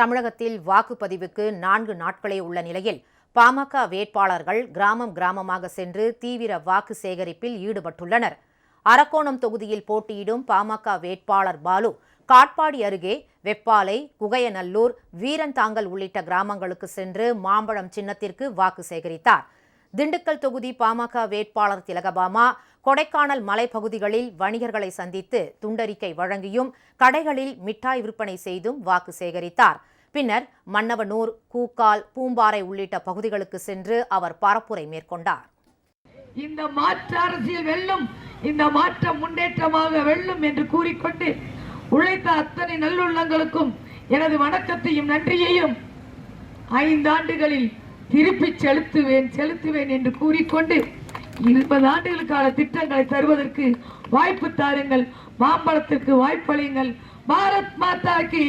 தமிழகத்தில் வாக்குப்பதிவுக்கு நான்கு நாட்களே உள்ள நிலையில் பாமக வேட்பாளர்கள் கிராமம் கிராமமாக சென்று தீவிர வாக்கு சேகரிப்பில் ஈடுபட்டுள்ளனர். அரக்கோணம் தொகுதியில் போட்டியிடும் பாமக வேட்பாளர் பாலு காட்பாடி அருகே வெப்பாலை குகையநல்லூர் வீரன்தாங்கல் உள்ளிட்ட கிராமங்களுக்கு சென்று மாம்பழம் சின்னத்திற்கு வாக்கு சேகரித்தார். திண்டுக்கல் தொகுதி பாமக வேட்பாளர் திலகபாமா கொடைக்கானல் மலைப்பகுதிகளில் வணிகர்களை சந்தித்து துண்டறிக்கை வழங்கியும் கடைகளில் மிட்டாய் விற்பனை செய்தும் வாக்கு சேகரித்தார். பின்னர் மன்னவனூர் கூக்கால் பூம்பாறை உள்ளிட்ட பகுதிகளுக்கு சென்று அவர் பரப்புரை மேற்கொண்டார். இந்த மாற்று அரசியல் வெல்லும் இந்த மாற்றம் முன்னேற்றமாக வெல்லும் என்று கூறிக்கொண்டு உழைத்த அத்தனை நல்லுள்ளங்களுக்கும் எனது வணக்கத்தையும் நன்றியையும் ஐந்தாண்டுகளில் திருப்பிச் செலுத்துவேன் செலுத்துவேன் என்று கூறிக்கொண்டு இருபது ஆண்டுகளுக்கான திட்டங்களை தருவதற்கு வாய்ப்பு தாருங்கள். மாம்பழத்திற்கு வாய்ப்பளியுங்கள். பாரத் மாதா கி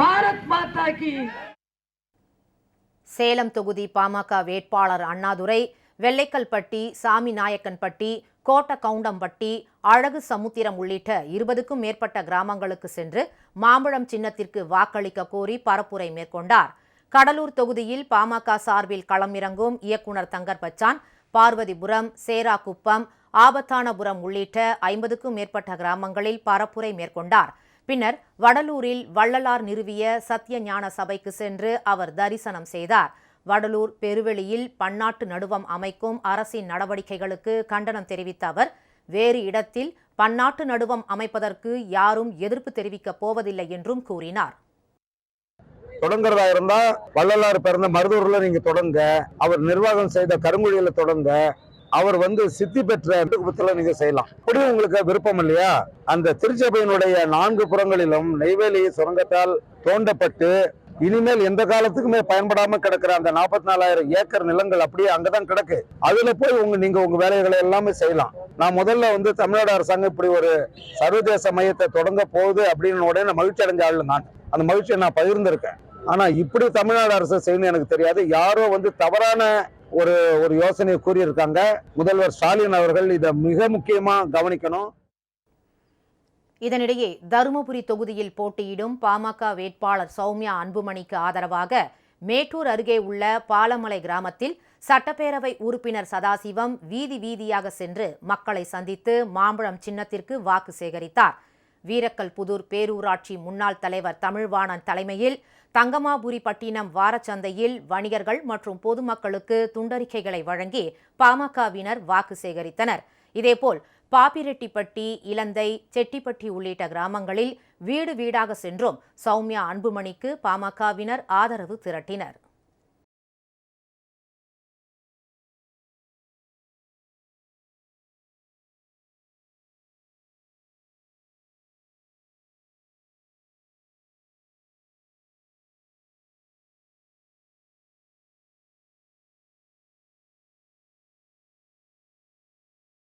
பாரத் மாதா கி சேலம் தொகுதி பாமக வேட்பாளர் அண்ணாதுரை வெள்ளைக்கல்பட்டி சாமிநாயக்கன்பட்டி கோட்டகவுண்டம்பட்டி அழகு சமுத்திரம் உள்ளிட்ட இருபதுக்கும் மேற்பட்ட கிராமங்களுக்கு சென்று மாம்பழம் சின்னத்திற்கு வாக்களிக்க கோரி பரப்புரை மேற்கொண்டார். கடலூர் தொகுதியில் பாமக சார்பில் களமிறங்கும் இயக்குனர் தங்கர் பச்சான் பார்வதிபுரம் சேராக்குப்பம் ஆபத்தானபுரம் உள்ளிட்ட ஐம்பதுக்கும் மேற்பட்ட கிராமங்களில் பரப்புரை மேற்கொண்டார். பின்னர் வடலூரில் வள்ளலார் நிறுவிய சத்திய ஞான சபைக்கு சென்று அவர் தரிசனம் செய்தார். வடலூர் பெருவெளியில் பன்னாட்டு நடுவம் அமைக்கும் அரசின் நடவடிக்கைகளுக்கு கண்டனம் தெரிவித்த அவர் வேறு இடத்தில் பன்னாட்டு நடுவம் அமைப்பதற்கு யாரும் எதிர்ப்பு தெரிவிக்கப் போவதில்லை என்றும் கூறினார். தொடங்குறதா இருந்தா வள்ளலார் பிறந்த மருதூர்ல நீங்க தொடங்க அவர் நிர்வாகம் செய்த கருங்குழியில தொடங்க அவர் வந்து சித்தி பெற்ற குப்பத்துல நீங்க செய்யலாம். அப்படி உங்களுக்கு விருப்பம் இல்லையா? அந்த திருச்சபையினுடைய நான்கு புறங்களிலும் நெய்வேலி சுரங்கத்தால் தோண்டப்பட்டு இனிமேல் எந்த காலத்துக்குமே பயன்படாம கிடக்கிற அந்த நாற்பத்தி நாலாயிரம் ஏக்கர் நிலங்கள் அப்படியே அங்கதான் கிடக்கு. அதுல போய் உங்க நீங்க உங்க வேலைகளை எல்லாமே செய்யலாம். நான் முதல்ல வந்து தமிழ்நாடு அரசாங்கம் இப்படி ஒரு சர்வதேச மையத்தை தொடங்க போகுது அப்படின்னு உடனே நான் மகிழ்ச்சி அடைஞ்ச ஆளு நான். அந்த மகிழ்ச்சியை நான் பகிர்ந்திருக்கேன். ஆனா இப்படி தமிழ்நாடு அரசு செய்யணும் எனக்கு தெரியாது. யாரோ வந்து தவறான ஒரு ஒரு யோசனையை கூறியிருக்காங்க. முதல்வர் ஸ்டாலின் அவர்கள் இதை மிக முக்கியமா கவனிக்கணும். இதனிடையே தருமபுரி தொகுதியில் போட்டியிடும் பாமக வேட்பாளர் சௌமியா அன்புமணிக்கு ஆதரவாக மேட்டூர் அருகே உள்ள பாலமலை கிராமத்தில் சட்டப்பேரவை உறுப்பினர் சதாசிவம் வீதி வீதியாக சென்று மக்களை சந்தித்து மாம்பழம் சின்னத்திற்கு வாக்கு சேகரித்தார். வீரக்கல் புதூர் பேரூராட்சி முன்னாள் தலைவர் தமிழ்வாணன் தலைமையில் தங்கமாபுரி பட்டினம் வாரச்சந்தையில் வணிகர்கள் மற்றும் பொதுமக்களுக்கு துண்டறிக்கைகளை வழங்கி பாமகவினர் வாக்கு சேகரித்தனர். இதேபோல் பாப்பிரெட்டிப்பட்டி இலந்தை செட்டிப்பட்டி உள்ளிட்ட கிராமங்களில் வீடு வீடாக சென்றும் சௌமியா அன்புமணிக்கு பாமகவினர் ஆதரவு திரட்டினர்.